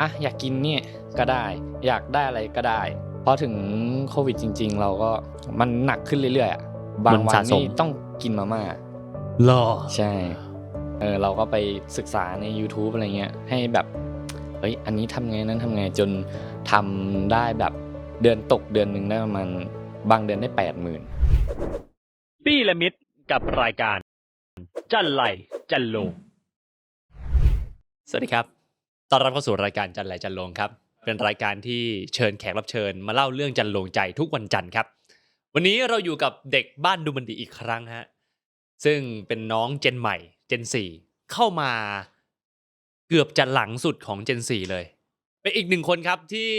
อะอยากกินเนี่ยก็ได้ อยากได้อะไรก็ได้พอถึงโควิดจริง ๆ เราก็มันหนักขึ้นเรื่อยๆอะบางมันวัสะนสมนี่ต้องกินมาม่าหรอใช่เออเราก็ไปศึกษาใน YouTube อะไรเงี้ยให้แบบเฮ้ยอันนี้ทำไงนั้นทำไงจนทำได้แบบเดือนตกเดือนหนึ่งได้ประมาณบางเดือนได้แปดหมื่นปี้และมิดกับรายการ จันไหลจันโลงสวัสดีครับ ต้อนรับเข้าสู่รายการจันไหลจันลงครับ เป็นรายการที่เชิญแขกรับเชิญ มาเล่าเรื่องจันลงใจทุกวันจันทร์ครับ วันนี้เราอยู่กับเด็กบ้านดูมันดีอีกครั้งฮะ ซึ่งเป็นน้องเจนใหม่ เจนสี่เข้ามาเกือบจะหลังสุดของเจนสี่เลย เป็นอีกหนึ่งคนครับที่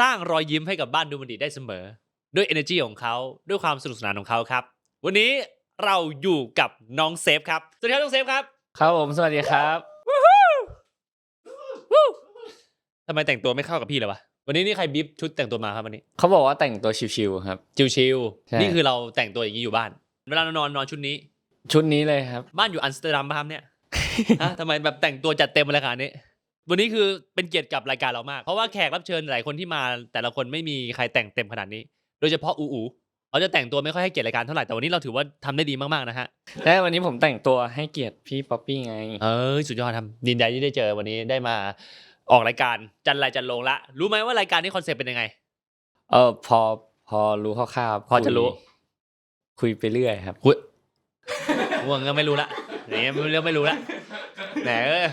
สร้างรอยยิ้มให้กับบ้านดูมันดีได้เสมอ ด้วย energy ของเขาด้วยความสนุกสนานของเขาครับ วันนี้เราอยู่กับน้องเซฟครับ สวัสดีครับน้องเซฟครับ ครับผมสวัสดีครับ ทำไมแต่งตัวไม่เข้ากับพี่เลยวะวันนี้นี่ใครบีบชุดแต่งตัวมาครับวันนี้เขาบอกว่าแต่งตัวชิวๆครับ ชิวใช่ ๆนี่คือเราแต่งตัวอย่างนี้อยู่บ้าน เวลานอนนอนชุดนี้ ชุดนี้เลยครับ บ้านอยู่อัมสเตอร์ดัมป่ะครับเนี่ย ฮะทำไมแบบแต่งตัวจัดเต็มอะไรขนาดนี้ วันนี้คือเป็นเกียรติกับรายการเรามาก เพราะว่าแขกรับเชิญหลายคนที่มา แต่ละคนไม่มีใครแต่งเต็มขนาดนี้ โดยเฉพาะอูอูเขาจะแต่งตัวไม่ค่อยให้เกียรติรายการเท่าไหร่แต่วันนี้เราถือว่าทำได้ดีมากๆนะฮะ และวันนี้ผมแต่งตัวให้เกียรติพี่ป๊อปปี้ไง เอ้ยสุดยอดทำดีใจที่ได้เจอวันนี้ได้มา ออกรายการจันไรจันลงละ รู้ไหมว่ารายการนี้คอนเซ็ปต์เป็นยังไง เออพอพอรู้คร่าวๆพอจะรู้ คุยคุยไปเรื่อยครับคุยง่วงก็ไม่รู้ละอย่างเงี้ยไม่เรื่องไม่รู้ละแหมเอ้ย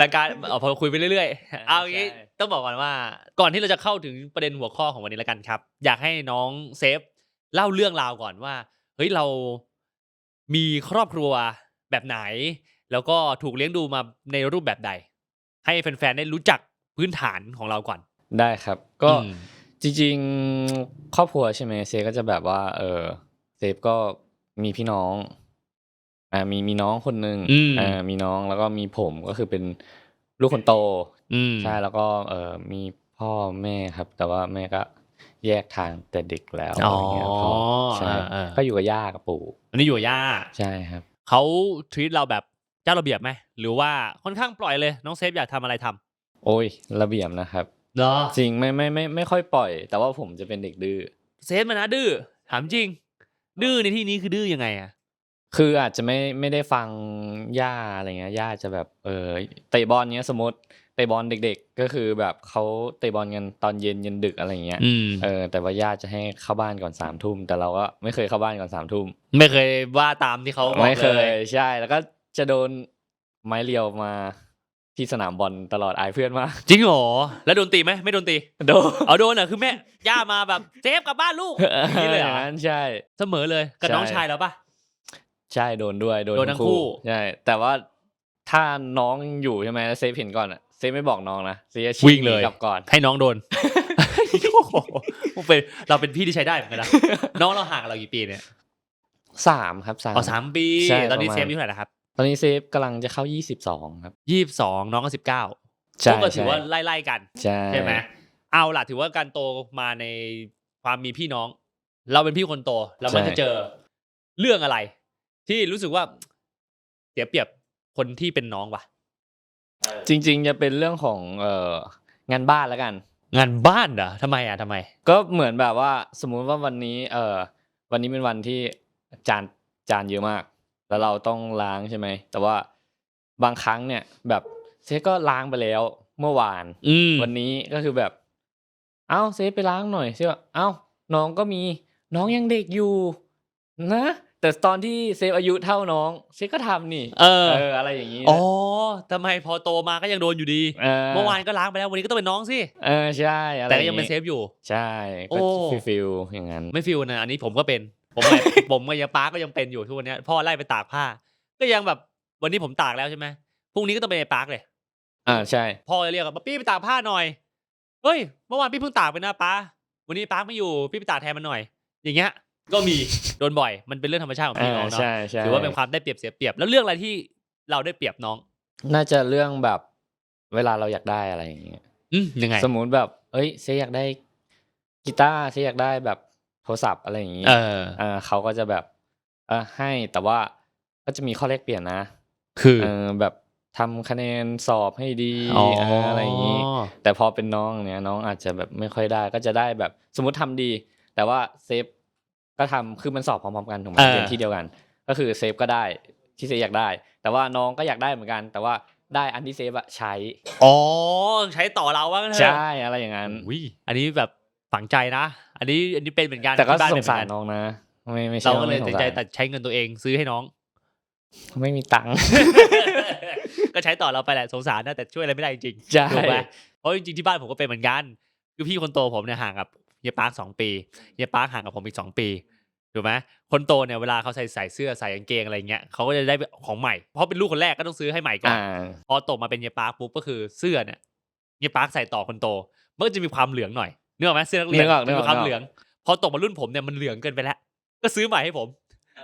รายการเอาพอคุยไปเรื่อยๆเอาอย่างงี้ใช่ต้องบอกก่อนว่า ก่อนที่เราจะเข้าถึงประเด็นหัวข้อของวันนี้แล้วกันครับ อยากให้น้องเซฟเล่าเรื่องราวก่อนว่าเฮ้ยเรามีครอบครัวแบบไหน แล้วก็ถูกเลี้ยงดูมาในรูปแบบใด ให้แฟนๆได้รู้จักพื้นฐานของเราก่อน ได้ครับ ก็อืม จริงๆครอบครัวใช่ไหมเซฟก็จะแบบว่า เออเซฟก็มีพี่น้องอ่ามีมีน้องคนหนึ่งอืม อ่ามีน้องแล้วก็มีผมก็คือเป็นลูกคนโต อืม ใช่แล้วก็เออมีพ่อแม่ครับ แต่ว่าแม่ก็แยกทางแต่เด็กแล้วอ๋ออะไรเงี้ยพ่อใช่อ่าอ่าก็อยู่กับย่ากับปู่อันนี้อยู่กับย่าใช่ครับ เขาทรีตเราแบบ เจ้าระเบียบไหมหรือว่าค่อนข้างปล่อยเลยน้องเซฟอยากทำอะไรทำโอ้ย ระเบียบนะครับเนาะจริงไม่ไม่ไม่ไม่ค่อยปล่อย แต่ว่าผมจะเป็นเด็กดื้อเซฟมันนะดื้อถามจริง ดื้อในที่นี้คือดื้อยังไงอะคืออาจจะไม่ไม่ได้ฟังย่าอะไรเงี้ยย่าจะแบบเออเตะบอลเงี้ยสมมติเตะบอลเด็ก ๆ ก็คือแบบเขาเตะบอลกันตอนเย็นเย็นดึกอะไรเงี้ยอืมเออแต่ว่าย่าจะให้เข้าบ้านก่อนสามทุ่มแต่เราก็ไม่เคยเข้าบ้านก่อนสามทุ่มไม่เคยว่าตามที่เขาบอกไม่เคเลยยใช่แล้วก็ จะโดนไม้เรียวมาที่สนามบอลตลอดอายเพื่อนมากจริงเหรอแล้วโดนตีไหมไม่โดนตีโดนเอาโดนเหรอคือแม่ย่ามาแบบเซฟกลับบ้านลูกอย่างนี้เลยเหรออย่างนั้นใช่ เสมอเลยกับใช่น้องชายแล้วปะ ใช่โดนด้วยโดนโดนทั้งคู่ใช่แต่ว่าถ้าน้องอยู่ใช่ไหมแล้วเซฟเห็นก่อนอะเซฟไม่บอกน้องนะเซฟจะชี้วิ่งเลย หนีกลับก่อน ให้น้องโดน โอ้โหเป็นเราเป็นพี่ที่ใช้ได้เหมือนกันนะน้องเราห่างกับเรากี่ปีเนี่ยสามครับสามอ๋อสามปีใช่ตอนนี้ประมาณ เซฟอายุเท่าไหร่นะครับ ตอนนี้เซฟกำลังจะเข้ายี่สิบสองครับ ยี่สิบสองน้องก็สิบเก้าใช่ก็ถือใช่ว่าไล่ๆกันใช่ใช่ไหมเอาล่ะถือว่าการโตมาในความมีพี่น้อง เราเป็นพี่คนโตเรามันจะเจอเรื่องอะไร ที่รู้สึกว่าเสียเปรียบคนที่เป็นน้องวะจริง ๆ จะเป็นเรื่องของเอ่องานบ้านแล้วกัน งานบ้านเหรอทำไมอะทำไม ก็เหมือนแบบว่าสมมุติว่าวันนี้ เออวันนี้เป็นวันที่จานจานเยอะมาก แล้วเราต้องล้างใช่ไหม แต่ว่าบางครั้งเนี่ย แบบเซฟก็ล้างไปแล้วเมื่อวาน อืมวันนี้ก็คือแบบ เอ้าเซฟไปล้างหน่อยเซฟบอกเอ้าน้องก็มี น้องยังเด็กอยู่นะ แต่ตอนที่เซฟอายุเท่าน้องเซฟก็ทำนี่ เออเอออะไรอย่างนี้นะอ๋อทำไมพอโตมาก็ยังโดนอยู่ดี เออเมื่อวานก็ล้างไปแล้ววันนี้ก็ต้องเป็นน้องสิเออใช่อะไรแต่ก็ยังเป็นเซฟอยู่ ใช่โอ้ก็ฟิลฟิลอย่างนั้น ไม่ฟิลนะอันนี้ผมก็เป็น ผมก็ผมก็ยังป้าก็ยังเป็นอยู่ทุกวันเนี้ยพ่อไล่ไปตากผ้า ก็ยังแบบวันนี้ผมตากแล้วใช่ไหมพรุ่งนี้ก็ต้องไปในปาร์กเลยอ่าใช่ พ่อจะเรียกว่าป๊าปี้ไปตากผ้าหน่อยเฮ้ยเมื่อวานพี่เพิ่งตากไปนะป้าวันนี้ป้าไม่อยู่พี่ไปตากแทนมันหน่อย อย่างเงี้ย ก็มีโดนบ่อยมันเป็นเรื่องธรรมชาติของพี่น้องอ่าเนาะใช่ใช่ถือว่าเป็นความได้เปรียบเสียเปรียบแล้วเรื่องอะไรที่เราได้เปรียบน้อง น่าจะเรื่องแบบเวลาเราอยากได้อะไรอย่างเงี้ยอืมยังไง สมมุติแบบ เอ้ยเซอยากได้กีตาร์เซอยากได้แบบโท รศัพท์อะไรอย่างงี้เออเออเขาก็จะแบบเออให้แต่ว่าก็จะมีข้อแลกเปลี่ยนนะ คือเออแบบทำคะแนนสอบให้ดีอ๋อเอออะไรอย่างงี้ แต่พอเป็นน้องเนี่ยน้องอาจจะแบบไม่ค่อยได้ก็จะได้แบบสมมติทำดี แต่ว่าเซฟก็ทำคือมันสอบพร้อมๆกันถูกไหมเออเรียนที่เดียวกัน ก็คือเซฟก็ได้ที่เซฟอยากได้ แต่ว่าน้องก็อยากได้เหมือนกัน แต่ว่าได้อันที่เซฟอะใช้ อ๋อ ใช้ต่อเราว่างั้นเถอะใช่อะไรอย่างนั้นอุ้ยอันนี้แบบฝังใจนะ อันนี้อันนี้เป็นเหมือนกันแต่ก็ที่บ้นสเป็งนเหมืสาอรนกันน้องนะ ไม่ไม่ใช่เราก็ว่าเลยไม่สตัดงสินใจสารตัดใช้เงินตัวเองซื้อให้น้อง ไม่มีตังค์ ก็ใช้ต่อเราไปแหละสงสารนะแต่ช่วยอะไรไม่ได้จริงใช่ถูกไหมเพราะจริงๆที่บ้านผมก็เป็นเหมือนกัน คือพี่คนโตผมเนี่ยห่างกับเฮียปาร์คสองปีเฮียปาร์คห่างกับผมอีกสองปีถูกไหมคนโตเนี่ยเวลาเขาใส่ใส่เสื้อใส่กางเกงอะไรเงี้ยเขาก็จะได้ของใหม่เพราะเป็นลูกคนแรกก็ต้องซื้อให้ใหม่ก่อน อ่า พอโตมาเป็นเฮียปาร์คปุ๊บก็คือเสื้อเนี่ยเฮียปาร์คใส่ต่อคนโตมันก็จะมีความเหลืองหน่อย นึกออกไหมเสื้อนักเรียนนึกออกนึกออก มีความนึกออกเหลือง พอตกมารุ่นผมเนี่ยมันเหลืองเกินไปแล้ว ก็ซื้อใหม่ให้ผม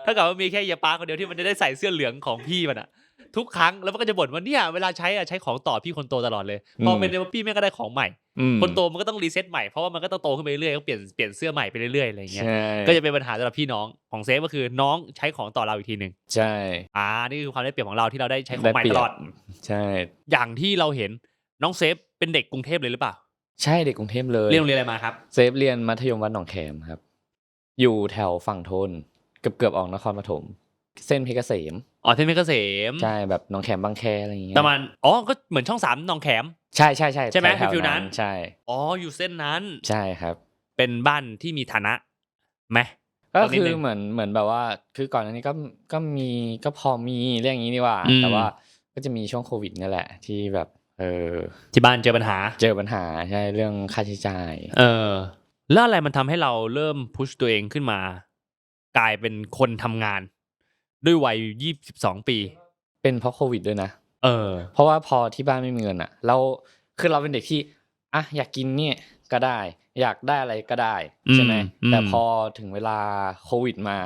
ถ้าเกิดว่ามีแค่เฮียปาร์คคนเดียวที่มันจะได้ใส่เสื้อเหลืองของพี่มันอะทุกครั้งแล้วมันก็จะบ่นว่าเนี่ยเวลาใช้อะใช้ของต่อพี่คนโตตลอดเลยพอเป็นเดวพี่แม่งก็ได้ของใหม่ อืมคนโตมันก็ต้องรีเซ็ตใหม่เพราะว่ามันก็ต้องโตขึ้นไปเรื่อยๆก็เปลี่ยนเปลี่ยนเสื้อใหม่ไปเรื่อยๆอะไรอย่างเงี้ย ใช่ก็จะเป็นปัญหาสำหรับพี่น้องของเซฟก็คือน้องใช้ของต่อเราอีกทีหนึ่งใช่อ่านี่คือความได้เปรียบของเราที่เราได้ใช้ของได้ใหม่เปรีตยบลอด ใช่ อย่างที่เราเห็นน้องเซฟเป็นเด็กกรุงเทพเลยหรือเปล่า ใช่เด็กกรุงเทพเลยเรียนโรงเรียนอะไรมาครับ เซฟเรียนมัธยมวัดหนองแขมครับ อยู่แถวฝั่งทนเกือบเกือบๆออกนครปฐมเส้นเพชรเกษมอ๋อเทนเพชรเกษมใช่แบบหนองแขมบางแคอะไรอย่างเงี้ยประมาณอ๋อก็เหมือนช่องสามหนองแขมใช่ใช่ใช่ใช่ไหมแถวๆฟิลนั้นใช่อ๋ออยู่เส้นนั้นใช่ครับ เป็นบ้านที่มีฐานะไหมก็ตอนนิดคือนึงเหมือนเหมือนแบบว่า คือก่อนอันนี้ก็ก็มีก็พอมีเรื่องอย่างนี้นี่ว่าอืมแต่ว่าก็จะมีช่วงโควิดนี่แหละ ที่แบบ เออที่บ้านเจอปัญหา เจอปัญหาใช่เรื่องค่าใช้จ่าย เออ แล้วอะไรมันทำให้เราเริ่มพุชตัวเองขึ้นมา กลายเป็นคนทำงาน ด้วยวัยยี่สิบสองปี เป็นเพราะโควิดด้วยนะเออ เพราะว่าพอที่บ้านไม่มีเงินอะ เราคือเราเป็นเด็กที่อะอยากกินเนี่ยก็ได้ อยากได้อะไรก็ได้ใช่ไหมอืมอืมแต่พอถึงเวลาโควิดมา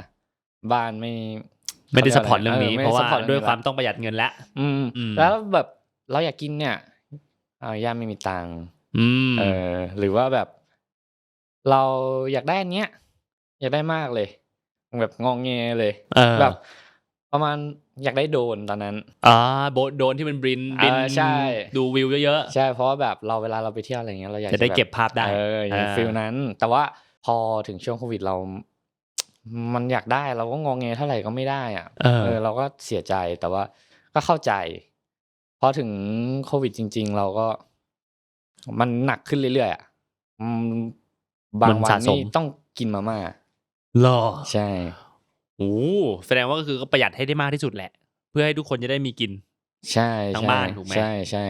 บ้านไม่ไม่ได้ขาสยกปอร์ตเรื่องนี้ไม่เพราะว่า support ด้วยความเรื่องนี้ละต้องประหยัดเงินแล้วอืมอืมแล้วแบบ เราอยากกินเนี่ยเอาย่าไม่มีตังค์อืมเออ หรือว่าแบบ เราอยากได้อันเนี้ย อยากได้มากเลย แบบงองเงเลยเออแบบประมาณอยากได้โดรนตอนนั้นอ่าโบทโดนที่มันบินบินเออใช่ดูวิวเยอะใช่เพราะว่าแบบเราเวลาเราไปเที่ยวอะไรเงี้ยเราอยากๆจะได้แบบเก็บภาพได้เอออย่างาฟิลนั้น แต่ว่าพอถึงช่วงโควิดเรา มันอยากได้เราก็งองเงเท่าไหร่ก็ไม่ได้อะเออเออเราก็เสียใจแต่ว่าก็เข้าใจ พอถึงโควิดจริง ๆ เราก็ มันหนักขึ้นเรื่อยๆอะอืมบางมันวัสะนสมนี่ต้องกินมาม่าหรอใช่โอ้แสดงว่าก็คือก็ประหยัดให้ได้มากที่สุดแหละ เพื่อให้ทุกคนจะได้มีกิน ใช่ทั้งใช่บ้านถูกไหมใช่ใช่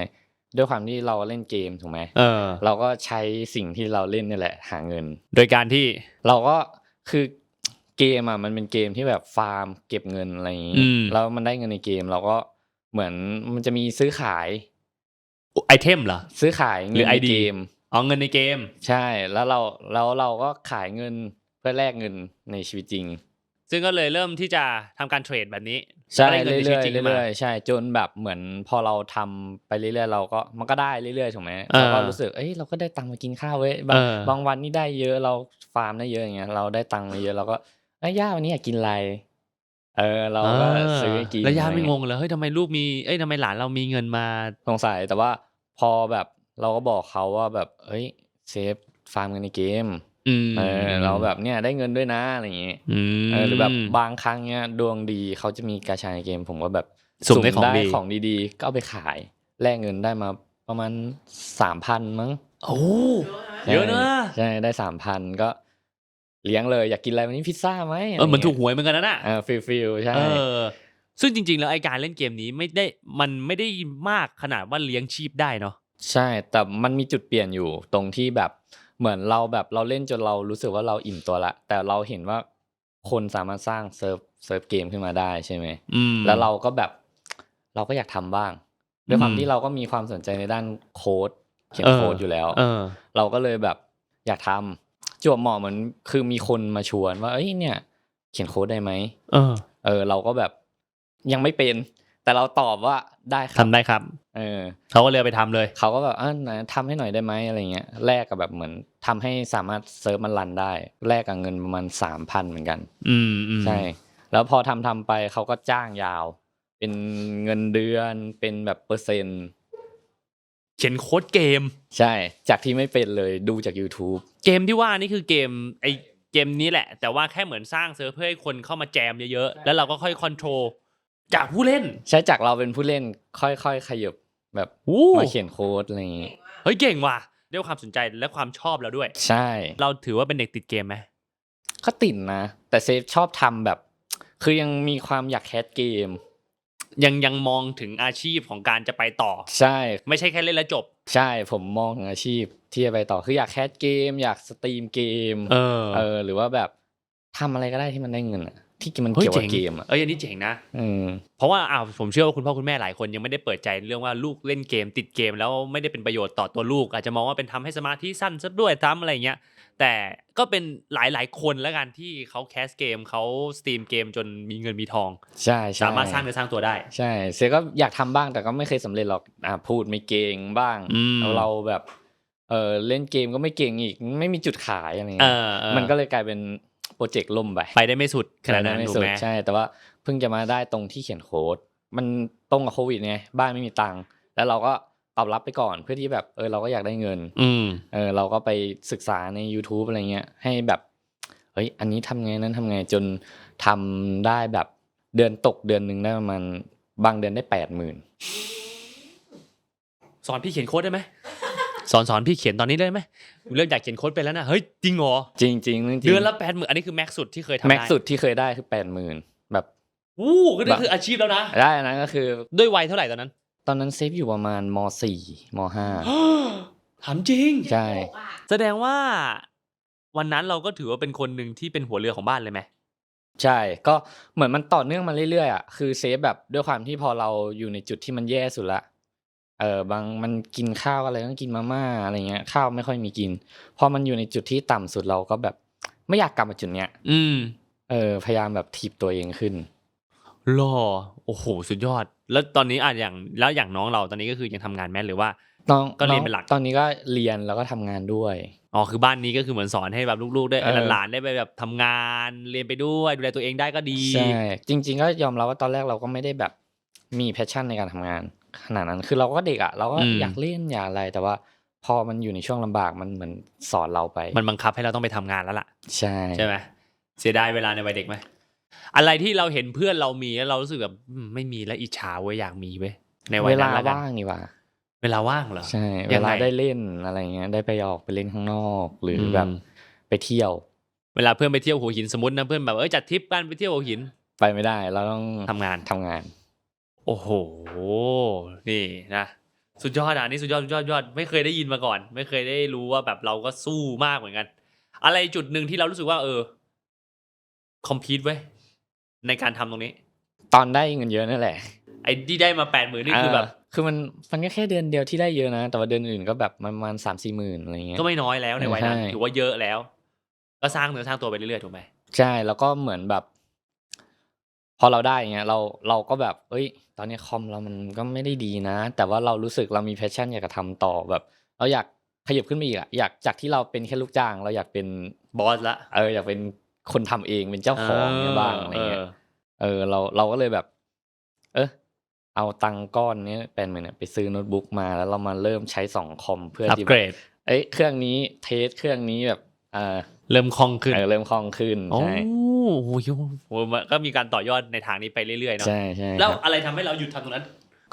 ด้วยความที่เราเล่นเกมถูกไหมเออ เราก็ใช้สิ่งที่เราเล่นนี่แหละ หาเงิน โดยการที่เราก็คือเกมอะมันเป็นเกมที่แบบฟาร์ม เก็บเงินอะไรอย่างนี้อืมแล้วมันได้เงินในเกม เราก็ เหมือนมันจะมีซื้อขายไอเทมเหรอซื้อขายหรือเงินใน ID เกมเอาเงินในเกม ใช่แล้วเราแล้วเราก็ขายเงินเพื่อแลกเงินในชีวิตจริง ซึ่งก็เลยเริ่มที่จะทำการเทรดแบบนี้ใช่ก็ได้เงินเรื่ในอยชีวิตจริงๆขึ้นมาเรื่อยๆใช่จนแบบเหมือนพอเราทำไปเรื่อยๆเราก็มันก็ได้เรื่อยๆถูกไหมเออเราก็รู้สึกเอ้ยเราก็ได้ตังค์มากินข้าวเว้ยบางเออบางวันนี่ได้เยอะเราฟาร์มได้เยอะอย่างเงี้ยเราได้ตังค์มาเยอะเราก็เอ้ยย่าวันนี้อยากกินอะไร เออ เราก็ซื้อให้กินแล้วย่าอะรไม่เงงเลยเฮ้ยทำไมลูกมีเอ้ยทำไมหลานเรามีเงินมาสงสัยแต่ว่าพอแบบเราก็บอกเขาว่าแบบเอ้ยเซฟฟาร์มกันในเกมอืมเออเราแบบเนี่ยได้เงินด้วยนะอะไรอย่างงี้อืมเออหรือแบบบางครั้งเนี่ยดวงดีเขาจะมีกาชาในเกม ผมก็แบบสุ่มได้ของดีของดีๆ ก็เอาไปขายแลกเงินได้มาประมาณสามพันมั้งโอ้เยอะนะใช่ได้สามพันก็ เลี้ยงเลยอยากกินอะไรวันนี้พิซซ่าไหมเออเหมือนถูกะหวยเหมือนกันนะน่ะไรเงี้ยเออฟิลฟิลใช่เออซึ่งจริง ๆ แล้วไอการเล่นเกมนี้ไม่ได้มันไม่ได้มากขนาดว่าเลี้ยงชีพได้เนาะใช่แต่มันมีจุดเปลี่ยนอยู่ตรงที่แบบเหมือนเราแบบเราเล่นจนเรารู้สึกว่าเราอิ่มตัวละ แต่เราเห็นว่าคนสามารถสร้างเซิร์ฟเซิร์ฟเกมขึ้นมาได้ใช่ไหมอืมแล้วเราก็แบบเราก็อยากทำบ้างด้วยความอืมที่เราก็มีความสนใจในด้านโค้ดเขียนเออโค้ดอยู่แล้วเออเราก็เลยแบบอยากทำ จวบเหมาะเหมือนคือมีคนมาชวนว่าเอ้ยเนี่ย เขียนโค้ดได้ไหมเออ เออ เราก็แบบยังไม่เป็น แต่เราตอบว่าได้ครัทำได้ครับ เออเขาก็เลยเอาไปทำเลย เขาก็แบบอ่าไหนทำให้หน่อยได้ไหมอะไรเงี้ยแลกกับแบบเหมือนทำให้สามารถเซิร์ฟมันรันได้แลกกับเงินประมาณสามพันเหมือนกัน อืมอืมใช่ แล้วพอทำทำไปเขาก็จ้างยาว เป็นเงินเดือนเป็นแบบเปอร์เซ็นต์เขียนโค้ดเกม ใช่ จากที่ไม่เป็นเลยดูจาก YouTube เกมที่ว่านี่คือเกมไอเกมนี้แหละ แต่ว่าแค่เหมือนสร้างเซิร์ฟเพื่อให้คนเข้ามาแจมเยอะๆแล้วเราก็ค่อยคอนโทรลจากผู้เล่น ใช่จากเราเป็นผู้เล่นค่อยๆขยับแบบอู้มาเขียนโค้ดอะไรอย่างงี้เฮ้ยเก่งว่ะด้วยความสนใจและความชอบแล้วด้วย ใช่ เราถือว่าเป็นเด็กติดเกมไหมก็ติดนะ แต่เซฟชอบทำแบบ คือยังมีความอยากแคสเกม ยังยังมองถึงอาชีพของการจะไปต่อ ใช่ ไม่ใช่แค่เล่นแล้วจบ ใช่ผมมองถึงอาชีพ ที่จะไปต่อคืออยากแคสเกม อยากสตรีมเกมเออเออ หรือว่าแบบทำอะไรก็ได้ที่มันได้เงินอะที่มันเฮ้ยเกี่ยวกับเจ๋งเกมอะเอ้ยอันนี้เจ๋งนะอืมเพราะว่าอ้าวผมเชื่อว่าคุณพ่อคุณแม่หลายคนยังไม่ได้เปิดใจเรื่องว่าลูกเล่นเกม ติดเกม แล้วไม่ได้เป็นประโยชน์ต่อตัวลูก อาจจะมองว่าเป็นทำให้สมาธิสั้นซะด้วยทำอะไรเงี้ยแต่ก็เป็นหลายหลายๆคนแล้วกันที่เขาแคสเกมเขาสตรีมเกมจนมีเงินมีทองใช่ใช่สามารถสร้างเนื้อสร้างตัวได้ ใช่เซก็อยากทำบ้างแต่ก็ไม่เคยสำเร็จหรอกอ่าพูดไม่เก่งบ้างอืมแล้วเราแบบ เออเล่นเกมก็ไม่เก่งอีกไม่มีจุดขายอะไรเอเงี้ยอเออมันก็เลยกลายเป็นโปรเจกต์ล่มไปไปได้ไม่สุดขนาดนั้นไม่ถูกสุดไหมใช่ แต่ว่าเพิ่งจะมาได้ตรงที่เขียนโค้ดมันตรงกับโควิดไงบ้านไม่มีตังค์แล้วเราก็ตอบรับไปก่อนเพื่อที่แบบเออเราก็อยากได้เงิน อืมเออเราก็ไปศึกษาใน YouTube อะไรเงี้ย ให้แบบเฮ้ยอันนี้ทำไงนั้นทำไงจนทำได้แบบเดือนตกเดือนหนึ่งได้ประมาณบางเดือนได้แปดหมื่นสอนพี่เขียนโค้ดได้ไหม สอนสอนพี่เขียนตอนนี้ได้ไหมเริ่มอยากเขียนโค้ดไปแล้วนะเฮ้ยจริงเหรอจริงจริงๆจริงๆเดือนละแปดหมื่นอันนี้คือแม็กสุดที่เคยทำได้แม็กสุดที่เคยได้คือแปดหมื่นแบบวู้ก็นี่คืออาชีพแล้วนะได้อันนั้นก็คือด้วยวัยเท่าไหร่ตอนนั้น ตอนนั้นเซฟอยู่ประมาณมสี่มห้าถามจริงใช่แสดงว่าวันนั้นเราก็ถือว่าเป็นคนหนึ่งที่เป็นหัวเรือของบ้านเลยไหมใช่ก็เหมือนมันต่อเนื่องมาเรื่อยๆอะคือเซฟแบบด้วยความที่พอเราอยู่ในจุดที่มันแย่สุดละ เออบางมันกินข้าวอะไรต้องกินมาม่าอะไรเงี้ยข้าวไม่ค่อยมีกินพอมันอยู่ในจุดที่ต่ำสุดเราก็แบบไม่อยากกลับมาจุดเนี้ย อืม เออ พยายามแบบถีบตัวเองขึ้นหล่อโอ้โห สุดยอด แล้วตอนนี้อะอย่างแล้วอย่างน้องเราตอนนี้ก็คือยังทำงานแม่หรือว่าน้องก็เรียนองเป็นหลักตอนนี้ก็เรียนแล้วก็ทำงานด้วยอ๋อคือบ้านนี้ก็คือเหมือนสอนให้แบบลูกๆได้เออหลานๆได้ไปแบบทำงานเรียนไปด้วยดูแลตัวเองได้ก็ดีใช่จริง ๆ ก็ยอมรับว่าตอนแรกเราก็ไม่ได้แบบมีแพชชั่นในการทำงาน ขนาดนั้นคือเราก็เด็กอะเราก็อืมอยากเล่นอยากอะไรแต่ว่าพอมันอยู่ในช่วงลำบากมันเหมือนสอนเราไป มันบังคับให้เราต้องไปทำงานแล้วล่ะ ใช่ใช่ไหมเสียดายเวลาในวัยเด็กไหมอะไรที่เราเห็นเพื่อนเรามีแล้วเรารู้สึกแบบอืมไม่มีแล้วอิจฉาเว้ยอยากมีเว้ยในวัเวยนั้ลานแล้วกันว่างนี่หว่า เวลาว่างเหรอใช่ยัเวงไงลาได้เล่นอะไรเงี้ยได้ไปออกไปเล่นข้างนอกหรืออมแบบไปเที่ยว เวลาเพื่อนไปเที่ยวหัวหินสมมตินะเพื่อนแบบเอ้ยจัดทริปกันไปเที่ยวหัวหิน ไปไม่ได้เราต้องทำงานทำงาน โอ้โห นี่นะ สุดยอดอะอันนี่สุดยอดสุดยอดยอด ไม่เคยได้ยินมาก่อน ไม่เคยได้รู้ว่าแบบเราก็สู้มากเหมือนกัน อะไรจุดหนึ่งที่เรารู้สึกว่า เออ คอมพีทไว้ยในการทำตรงนี้ ตอนได้เงินเยอะนั่นแหละ ไอ้ที่ได้มาแปดหมื่นนี่คือแบบเคือมันมันก็แค่เดือนเดียวที่ได้เยอะนะ แต่ว่าเดือนอื่นก็แบบประมาณสามสี่หมื่นอะไรเงี้ย ก็ไม่น้อยแล้วในวัยนั้นใช่ถือว่าเยอะแล้ว ก็สร้างเนื้อสร้างตัวไปเรื่อยๆถูกไหมใช่ แล้วก็เหมือนแบบ พอเราได้อย่างเงี้ยเราเราก็แบบ เอ้ย ตอนนี้คอมเรามันก็ไม่ได้ดีนะ แต่ว่าเรารู้สึกเรามีแพชชั่นอยากจะทำต่อแบบ เราอยากขยับขึ้นไปอีกอะอยากจากที่เราเป็นแค่ลูกจ้าง เราอยากเป็นบอสละเอออยากเป็นคนทำเองเป็นเจ้าของเนี่ยบ้างอะไรเงี้ยออเออเราเราก็เลยแบบ เออเอาตังค์ก้อนเนี้ยเป็นเหมือนยไปซื้อโน้ตบุ๊กมาแล้วเรามาเริ่มใช้สองคอมเพื่ออัปที่เกรดเอ้ยเครื่องนี้เทสเครื่องนี้แบบเออเริ่มคล่องขึ้นเออเริ่มคล่องขึ้นโอ้ใช่ โหโหมันก็มีการต่อยอดในทางนี้ไปเรื่อยๆเนาะใช่ใช่แล้วครับอะไรทำให้เราหยุดทำตรงนั้น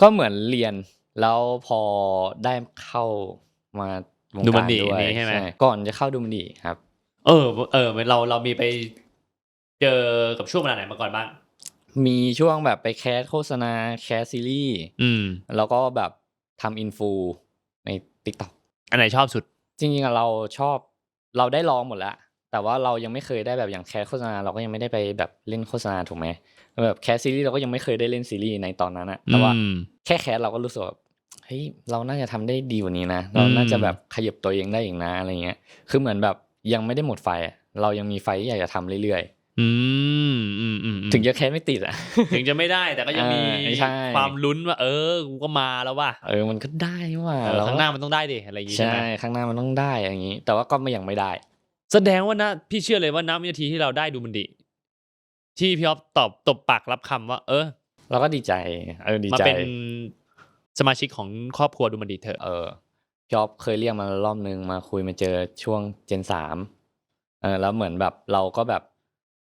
ก็เหมือนเรียนแล้วพอได้เข้ามาวงดูมักานรดีด้วยนี่ใช่ไหมก่อนจะเข้าดูมันดีครับ เออ เออเราเรามีไปเจอกับช่วงเวลาไหนมาก่อนบ้าง มีช่วงแบบไปแคสโฆษณาแคสซีรีส์อืม แล้วก็แบบทำอินฟูใน t ิ k t o k อันไหนชอบสุด จริงๆอะเราชอบเราได้ลองหมดแล้ว แต่ว่าเรายังไม่เคยได้แบบอย่างแคสโฆษณาเราก็ยังไม่ได้ไปแบบเล่นโฆษณาถูกไหมแบบแคสซีรีส์เราก็ยังไม่เคยได้เล่นซีรีส์ในตอนนั้นอะแต่ว่าอืมแค่แคสเราก็รู้สึกว่าเฮ้ยเราน่าจะทำได้ดีกว่านี้นะ เราน่าจะแบบขยับตัวเองได้อีกนะอะไรเงี้ย คือเหมือนแบบยังไม่ได้หมดไฟอะเรายังมีไฟที่อยากจะทำเรื่อยอืมอืมอืมอืมๆถึงจะแคสไม่ติดอะถึงจะไม่ได้แต่ก็ยังมีอ่าใช่ความลุ้นว่า เออกูก็มาแล้วว่ะเออมันก็ได้ว่าเออข้างหน้ามันต้องได้ดิอะไรอย่างงี้ใช่ใช่ไหมข้างหน้ามันต้องได้อย่างนี้ แต่ว่าก็ไม่ยังไม่ได้ แสดงว่านะพี่เชื่อเลยว่าน้ำวินาทีที่เราได้ดูมันดี ที่พี่อ๊อฟตอบตบปากรับคำว่า เออ เราก็ดีใจ เออดีมาใจ เป็นสมาชิกของครอบครัวดูมันดีเถอะ เออพี่ออฟเคยเรียกมารอบนึงมาคุยมาเจอช่วงเจนสามเออแล้วเหมือนแบบเราก็แบบ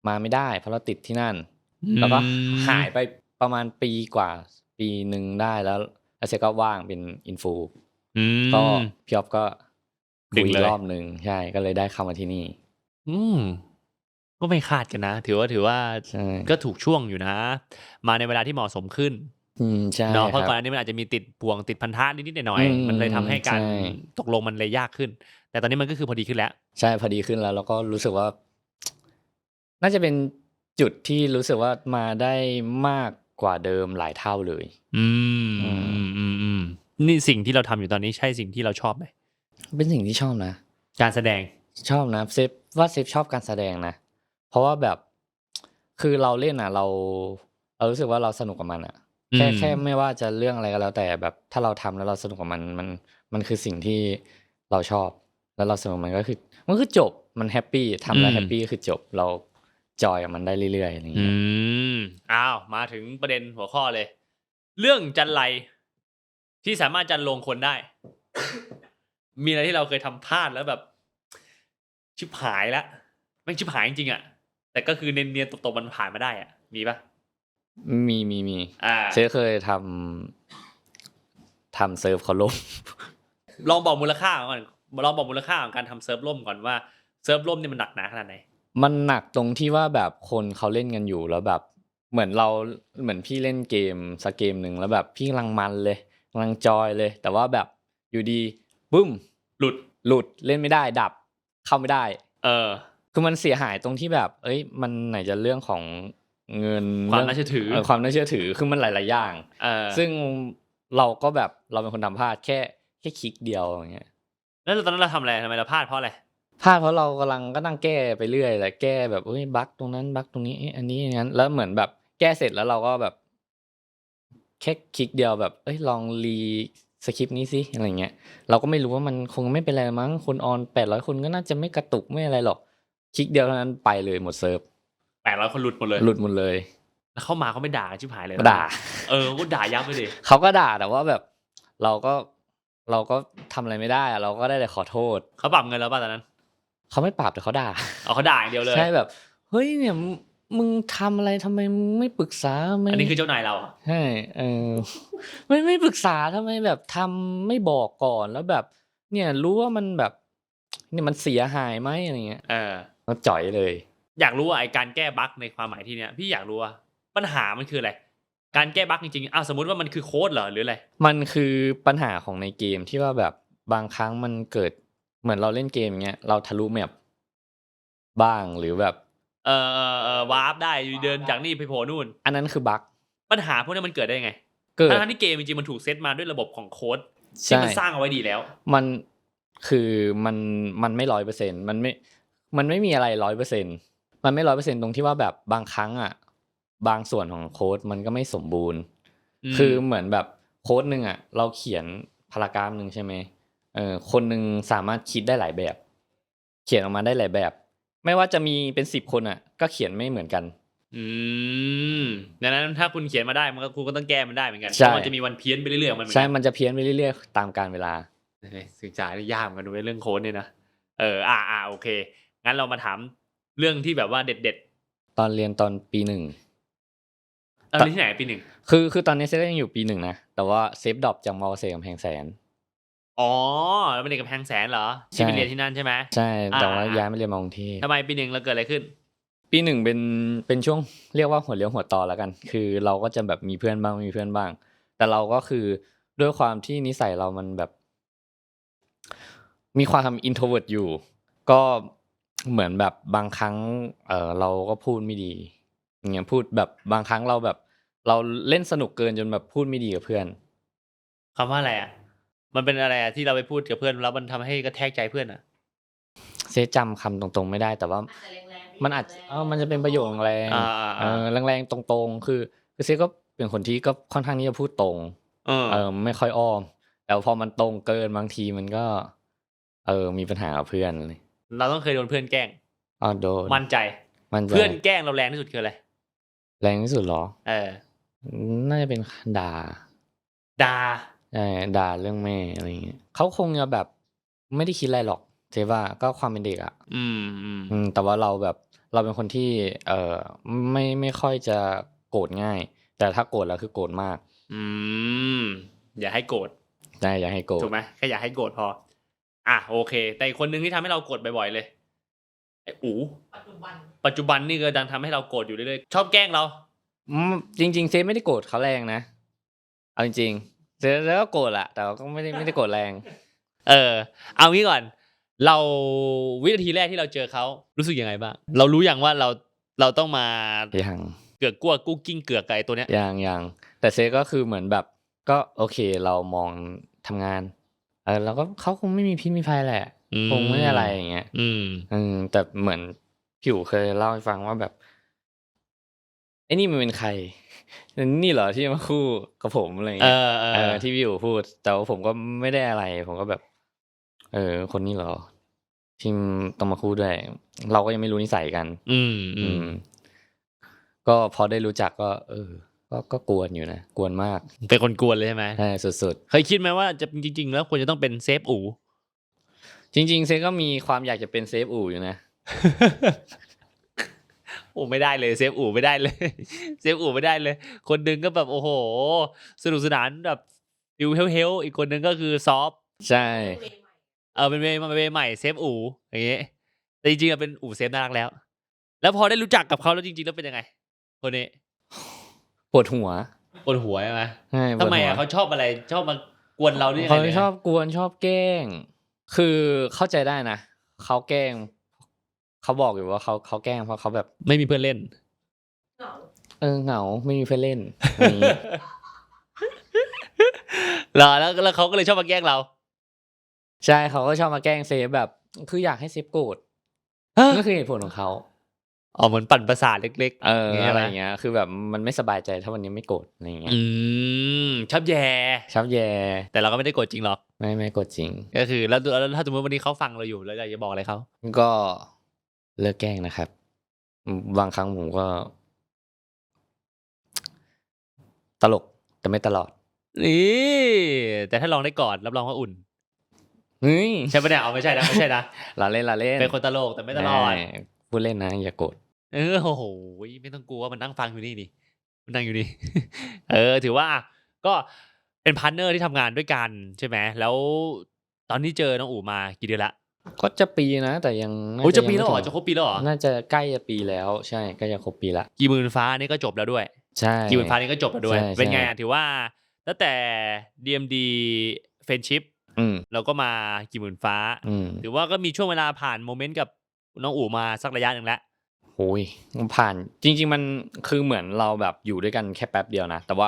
มาไม่ได้ เพราะเราติดที่นั่น แล้วก็อืมหายไปประมาณปีกว่า ปีหนึ่งได้แล้วแล้วเซก็ว่างเป็นอินฟู อืมก็พี่ออฟก็ดึ คุงยเลยรอบหนึ่งใช่ก็เลยได้เข้ามาที่นี่ อืมก็ไม่คาดกันนะ ถือว่าถือว่าใช่ก็ถูกช่วงอยู่นะ มาในเวลาที่เหมาะสมขึ้นอืมใช่เนาะเพคราะรับก่อนอันนี้มันอาจจะมีติดบ่วงติดพันธะนิดๆหน่อยอืมๆมันเลยทำให้การใช่ตกลงมันเลยยากขึ้น แต่ตอนนี้มันก็คือพอดีขึ้นแล้ว ใช่พอดีขึ้นแล้ว แล้วก็รู้สึกว่า น่าจะเป็นจุดที่รู้สึกว่ามาได้มากกว่าเดิมหลายเท่าเลย อืมอือืมมอืมอืมนี่สิ่งที่เราทำอยู่ตอนนี้ใช่สิ่งที่เราชอบไหม เป็นสิ่งที่ชอบนะ การแสดงชอบนะเซฟว่าเซฟชอบการแสดงนะ เพราะว่าแบบคือเราเล่นอะ เราเรารู้สึกว่าเราสนุกกับมันอะแค่อืมแค่ไม่ว่าจะเรื่องอะไรก็แล้วแต่แบบถ้าเราทำแล้วเราสนุกกับมันมันมันคือสิ่งที่เราชอบ แล้วเราสนุกกับมันก็คือ มันคือจบมันแฮปปี้ทำแล้วแฮปปี้ก็คือจบเราจอยกับมันได้เรื่อยๆอะไรอย่างอืเงี้ยมอ้าวมาถึงประเด็นหัวข้อเลย เรื่องจันไรที่สามารถจันลงคนได้ มีอะไรที่เราเคยทำพลาดแล้วแบบ ชิบหายแล้วไม่งชิบหายจริงๆอะแต่ก็คือเนียนๆตกๆมันผ่านมาได้อะมีปะมีมีมีอ่าเซฟเคยทำทำเซิร์ฟเขาล่ม ลองบอกมูลค่าก่อนลองบอกมูลค่าของการทำเซิร์ฟล่มก่อนว่าเซิร์ฟล่มเนี่ยมันหนักหนาขนาดไหนมันหนักตรงที่ว่าแบบคนเขาเล่นกันอยู่แล้วแบบ เหมือนเราเหมือนพี่เล่นเกมสักเกมหนึ่งแล้วแบบพี่กำลังมันเลยกำลังจอยเลย แต่ว่าแบบอยู่ดี บึ้มหลุดหลุดเล่นไม่ได้ ดับ เข้าไม่ได้ เออ คือมันเสียหายตรงที่แบบ เอ้ย มันไหนจะเรื่องของเงินความรื่งน่าเชื่อถือความน่าเชื่อถือคือมันหลาย ๆ อย่างเออซึ่งเราก็แบบเราเป็นคนทำพลาดแค่แค่คลิกเดียวอย่างเงี้ยแล้วตอนนั้นเราทำอะไรทำไมเราพลาดเพราะอะไรพลาดเพราะเรากำลังก็นั่งแก้ไปเรื่อยแหละแก้แบบเฮ้ยบั๊กตรงนั้นบั๊กตรงนี้เอ๊ะอันนี้อย่างนั้นแล้วเหมือนแบบแก้เสร็จแล้วเราก็แบบแค่คลิกเดียวแบบ เอ้ยลองรี สคริปต์นี้สิอะไรเงี้ยเราก็ไม่รู้ว่ามันคงไม่เป็นไรมั้งคนออนแปดร้อยคนก็น่าจะไม่กระตุกไม่อะไรหรอก คลิกเดียวเท่านั้นไปเลยหมดเซิร์ฟแปดร้อยคนหลุดหมดเลยหลุดหมดเลย แล้วเข้ามาเขาไม่ด่ากันชิบหายเลยด่า เออเขาก็ด่ายับไปดิเขาก็ด่าแต่ว่าแบบเราก็เราก็ทำอะไรไม่ได้อะเราก็ได้แต่ขอโทษเขาปรับเงินแล้วป่ะตอนนั้นเขาไม่ปรับแต่เขาด่าเอาเขาด่าอย่างเดียวเลยใช่แบบเฮ้ยเนี่ย มึงมึงทำอะไรทำไมมึงไม่ปรึกษาไม่อันนี้คือเจ้านายเราอะใช่เออไม่ไม่ปรึกษาทำไมแบบทำไม่บอกก่อนแล้วแบบ เนี่ยรู้ว่ามันแบบ เนี่ยมันเสียหายไหมอะไรเงี้ยเออก็จ่อยเลย อยากรู้ว่าไอการแก้บั๊กในความหมายที่เนี้ยพี่อยากรู้ว่าปัญหามันคืออะไร การแก้บั๊กจริงๆอ้าวสมมติว่ามันคือโค้ดเหรอหรืออะไร มันคือปัญหาของในเกมที่ว่าแบบบางครั้งมันเกิดเหมือนเราเล่นเกมอย่างเงี้ยเราทะลุแมปบ้างหรือแบบ เออเออเออวาร์ปได้อยู่เดินจากนี่ไปโผล่นู่น อันนั้นคือบั๊กปัญหาพวกนี้มันเกิดได้ยังไงเกิดทั้งๆที่เกมจริงๆมันถูกเซตมาด้วยระบบของโค้ดที่ใช่มันสร้างเอาไว้ดีแล้ว มันคือมันมันไม่ร้อยเปอร์เซ็นมันไม่มันไม่มีอะไรร้อยเปอร์เซ็นมันไม่ร้อยเปอร์เซ็นตรงที่ว่าแบบบางครั้งอะ บางส่วนของโค้ดมันก็ไม่สมบูรณ์อืมคือเหมือนแบบโค้ดหนึ่งอะ เราเขียนพารากราฟหนึ่งใช่ไหมเออคนหนึ่งสามารถคิดได้หลายแบบ เขียนออกมาได้หลายแบบ ไม่ว่าจะมีเป็นสิบคนอะ ก็เขียนไม่เหมือนกัน อืมดังนั้นถ้าคุณเขียนมาได้มันก็คุณก็ต้องแก้มันได้เหมือนกันใช่เพราะมันจะมีวันเพี้ยนไปเรื่อยๆของมันเหมือนใช่ กัน มันจะเพี้ยนไปเรื่อยๆ ตามกาลเวลา เนี่ยศึกษาได้ยากเหมือนกันด้วยเรื่องโค้ดเนี่ยนะ เออ อ่าอ่าโอเค งั้นเรามาถามเรื่องที่แบบว่าเด็ดเด็ดตอนเรียนตอนปีหนึ่งๆตอนนี้ที่ไหนปีหนึ่งคือคือตอนนี้เซฟยังอยู่ปีหนึ่งนะ แต่ว่าเซฟดรอปจากมอเซกำแพงแสน อ๋อ แล้วเป็นเด็กกำแพงแสนเหรอใช่ ที่ไปเรียนที่นั่นใช่ไหม ใช่ แต่ว่าอ่าอ่า ย้ายมาเรียนมากรุงเทพ ทำไมปีหนึ่งเราเกิดอะไรขึ้น ปีหนึ่งเป็นเป็นช่วงเรียกว่าหัวเลี้ยวหัวต่อแล้วกัน คือเราก็จะแบบมีเพื่อนบ้างไม่มีเพื่อนบ้าง แต่เราก็คือด้วยความที่นิสัยเรามันแบบ มีความอินโทรเวิร์อยู่ ก็เหมือนแบบบางครั้ง เออเราก็พูดไม่ดีอย่างเงี้ยพูดแบบบางครั้งเราแบบ เราเล่นสนุกเกินจนแบบพูดไม่ดีกับเพื่อน คำว่าอะไรอะ มันเป็นอะไรอะที่เราไปพูดกับเพื่อนแล้วมันทำให้กระแทกใจเพื่อนอะเซจำคำตรงๆไม่ได้แต่ว่า มันอาจเออมันจะเป็นประโยคแรงอ่าอ่าเออ่าอแรงๆตรงๆ คือคือเซก็เป็นคนที่ก็ค่อนข้างที่จะพูดตรงเออเออไม่ค่อยอ้อมแต่พอมันตรงเกินบางทีมันก็ เออมีปัญหากับเพื่อนเลยเราต้องเคยโดนเพื่อนแกล้งอ๋อโดนมั่นใจมันจะเพื่อนแกล้งเราแรงที่สุดคืออะไรแรงที่สุดเหรอ เออ น่าจะเป็นด่า ด่าใช่ ด่าเรื่องแม่อะไรเงี้ยเขาคงจะแบบไม่ได้คิดอะไรหรอก เจว่าก็ความเป็นเด็กอะอืมอืมอืมแต่ว่าเราแบบเราเป็นคนที่ เอ่อไม่ไม่ค่อยจะโกรธง่าย แต่ถ้าโกรธแล้วคือโกรธมาก อืมอย่าให้โกรธได้อย่าให้โกรธถูกไหมแค่อย่าให้โกรธพอ อะโอเค แต่อีกคนหนึ่งที่ทำให้เราโกรธบ่อยๆเลยไอ้อูปัจจุบันปัจจุบันนี่ก็ดังทำให้เราโกรธอยู่เรื่อยๆชอบแกล้งเราอืมจริง ๆ เซฟไม่ได้โกรธเขาแรงนะเอาจริงๆเซฟ แล้วก็โกรธอะแต่ว่าก็ไม่ได้ไม่ได้โกรธแรง เออ เอางี้ก่อน เราวินาทีแรกที่เราเจอเขารู้สึกยังไงบ้างเรารู้อย่างว่าเราเราต้องมายังเกือกกลัวกุ้งกิ้งเกือกไก่ตัวเนี้ยยังยังแต่เซฟก็คือเหมือนแบบ ก็โอเคเรามองทำงานเออแล้วก็เขาคงไม่มีพิษมีภัยแหละอืมคงไม่ได้อะไรอย่างเงี้ยอืมอืมแต่เหมือนผิวเคยเล่าให้ฟังว่าแบบไอ้นี่มันเป็นใคร นี่เหรอที่มาคู่กับผมอะไรเอเงี้ยอเอเอออที่พี่อยู่พูด แต่ว่าผมก็ไม่ได้อะไร ผมก็แบบ เออ คนนี้เหรอที่ต้องมาคู่ด้วย เราก็ยังไม่รู้นิสัยกัน อืมอือืมมก็พอได้รู้จักก็ เออ ก็ก็กวนอยู่นะกวนมาก เป็นคนกวนเลยใช่ไหมใช่สุดเคยคิดไหมว่าจะจริง ๆ แล้วควรจะต้องเป็นเซฟอูๆจริง ๆ เซก็มีความอยากจะเป็นเซฟอู่อยู่นะ โอ้ไม่ได้เลยเซฟอู่ไม่ได้เลยเซฟอู่ไม่ได้เลย คนหนึ่งก็แบบโอ้โห สนุกสนานแบบฟิลเฮลเฮลอีกคนหนึ่งก็คือซอฟต์ใช่เวใหม่เออเป็นเวย์มาเป็นเวย์ใหม่เซฟอู่อย่างเงี้ยแต่จริงๆอะเป็นอู่เซฟน่ารักแล้ว แล้วพอได้รู้จักกับเขาแล้วจริงๆแล้วเป็นยังไง คนนี้ปวดหัวปวดหัวใช่ไหมใช่ปวทำดไมหัวอะเขาชอบอะไรชอบมากวนเราได้ยังไงเขาเนี่ยชอบกวนชอบแกล้ง คือเข้าใจได้นะเขาแกล้ง เขาบอกอยู่ว่าเขาเขาแกล้งเพราะเขาแบบไม่มีเพื่อนเล่นเหงาเออเหงาไม่มีเพื่อนเล่นอะไรอย่างงี้ เหรอแล้วแล้วเขาก็เลยชอบมาแกล้งเราใช่เขาก็ชอบมาแกล้งเซฟแบบ คืออยากให้เซฟโกรธนั่นคือเหตุผลของเขาอ๋อเหมือนปั่นประสาทเล็กๆเอออย่างเงี้ยอะไรไหมอย่างเงี้ย คือแบบมันไม่สบายใจถ้าวันนี้ไม่โกรธอะไรอย่างเงี้ยอืมชอบแย่ ชอบแย่แต่เราก็ไม่ได้โกรธจริงหรอก ไม่ไม่โกรธจริง ก็คือแล้วแล้วถ้าสมมติวันนี้เขาฟังเราอยู่แล้วอยากจะบอกอะไรเขาก็ เลิกแกล้งนะครับ บางครั้งผมก็ ตลกแต่ไม่ตลอดนี่แต่ถ้าลองได้ก่อนรับรองว่าอุ่นเฮ้ยใช่ปะเนี่ยเอาไม่ใช่นะไม่ใช่นะลาเล่นลาเล่นเป็นคนตลกแต่ไม่ตลอดแหมพูดเล่นนะอย่าโกรธเออโอ้โหไม่ต้องกลัวมันนั่งฟังอยู่นี่นี่มันนั่งอยู่นี่เออ ถือว่าก็เป็นพาร์ทเนอร์ที่ทำงานด้วยกันใช่ไหมแล้วตอนนี้เจอน้องอู๋มากี่เดือนละ ก็จะปีนะ แต่ยังน่าโอ้ยจะยังปีไม่แล้วเหรอถึงจะครบปีแล้วเหรอน่าจะใกล้จะปีแล้วใช่ใกล้จะครบปีละกี่หมื่นฟ้านี่ก็จบแล้วด้วยใช่กี่หมื่นฟ้านี่ก็จบแล้วด้วยใช่เป็นไงใช่อะถือว่าตั้งแต่ DMD Friendship อืมเราก็มากี่หมื่นฟ้าอืมถือว่าก็มีช่วงเวลาผ่านโมเมนต์กับน้องอู๋มาสักระยะหนึ่งแล้วโอ้ยมันผ่านจริง ๆ มันคือเหมือนเราแบบอยู่ด้วยกันแค่แป๊บเดียวนะ แต่ว่า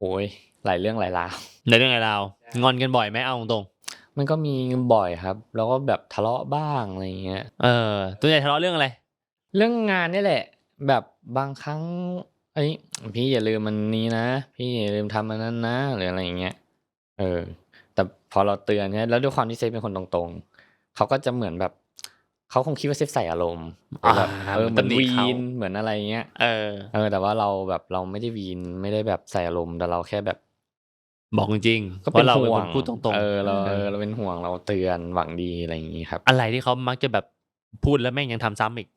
โอ้ยหลายเรื่องหลายราวในเรื่องอะไรเรางอนกันบ่อยไหมเอาตรง มันก็มีบ่อยครับ แล้วก็แบบทะเลาะบ้างอะไรเงี้ยๆเออตัวใหญ่ทะเลาะเรื่องอะไร เรื่องงานนี่แหละ แบบบางครั้งเอ้ยพี่อย่าลืมมันนี้นะ พี่อย่าลืมทำมันนั้นนะหรืออะไรอย่างเงี้ย เออ แต่พอเราเตือนเนี่ยแล้วด้วยความที่เซฟเป็นคนตรงๆ เขาก็จะเหมือนแบบเขาคงคิดว่าเซฟใส่อารมณ์แบบอ่าเออเหมือนตำหนิวีเขานเหมือนอะไรเงี้ย เออ เออ แต่ว่าเราแบบเราไม่ได้วีนไม่ได้แบบใส่อารมณ์แต่เราแค่แบบ บอกจริงๆก็เพเป็นราะเราเป็นห่วคงนพูดตรงๆ เออเราเอเอออเราเป็นห่วงเราเตือนหวังดีอะไรอย่างงี้ครับ อะไรที่เขามักจะแบบพูดแล้วแม่งยังทำซ้ำอีก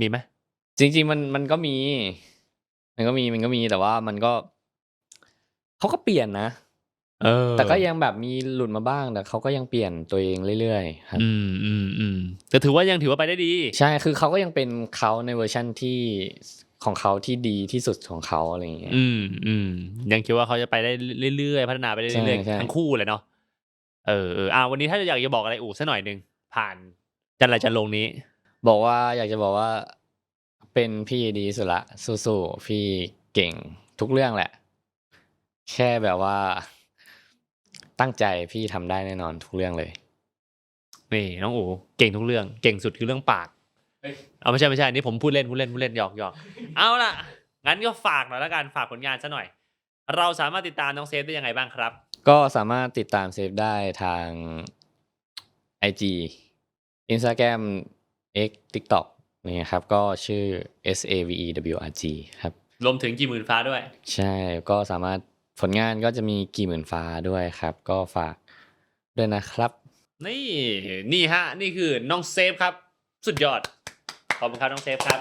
มีไหมจริง ๆ มันมันก็มี มันก็มีมันก็มีแต่ว่ามันก็เขาก็เปลี่ยนนะเออ แต่ก็ยังแบบมีหลุดมาบ้างแต่เขาก็ยังเปลี่ยนตัวเองเรื่อยๆครับอืมอืมอืมแต่ถือว่ายังถือว่าไปได้ดี ใช่คือเขาก็ยังเป็นเขาในเวอร์ชั่นที่ ของเขาที่ดีที่สุดของเขาอะไรอย่างเงี้ยอืมอืมยังคิดว่าเขาจะไปได้เรื่อยๆพัฒนาไปได้เรื่อยใช่ใช่ๆทั้งคู่เลยเนาะเออเอออ่าวันนี้ถ้าอยากจะบอกอะไรอู๋สักหน่อยหนึ่งผ่านจันไรจันลงนี้ บอกว่าอยากจะบอกว่า เป็นพี่ดีที่สุดละสู้ๆพี่เก่งทุกเรื่องแหละ แค่แบบว่า ตั้งใจพี่ทำได้แน่นอนทุกเรื่องเลยนี่น้องอู๋เก่งทุกเรื่อง เก่งสุดคือเรื่องปาก เอาไม่ใช่ไม่ใช่อันนี้ผมพูดเล่นพูดเล่นพูดเล่นหยอกหยอกเอาล่ะ งั้นก็ฝากหน่อยละกันฝากผลงานซะหน่อย เราสามารถติดตามน้องเซฟได้ยังไงบ้างครับ ก็สามารถติดตามเซฟได้ทาง IG Instagram X TikTok นี่ครับ ก็ชื่อ S A V E W R G ครับ รวมถึงกี่หมื่นฟ้าด้วย ใช่ก็สามารถผลงานก็จะมีกี่หมื่นฟ้าด้วยครับ ก็ฝากด้วยนะครับ นี่นี่ฮะ นี่คือน้องเซฟครับ สุดยอด ขอบคุณครับน้องเซฟครับ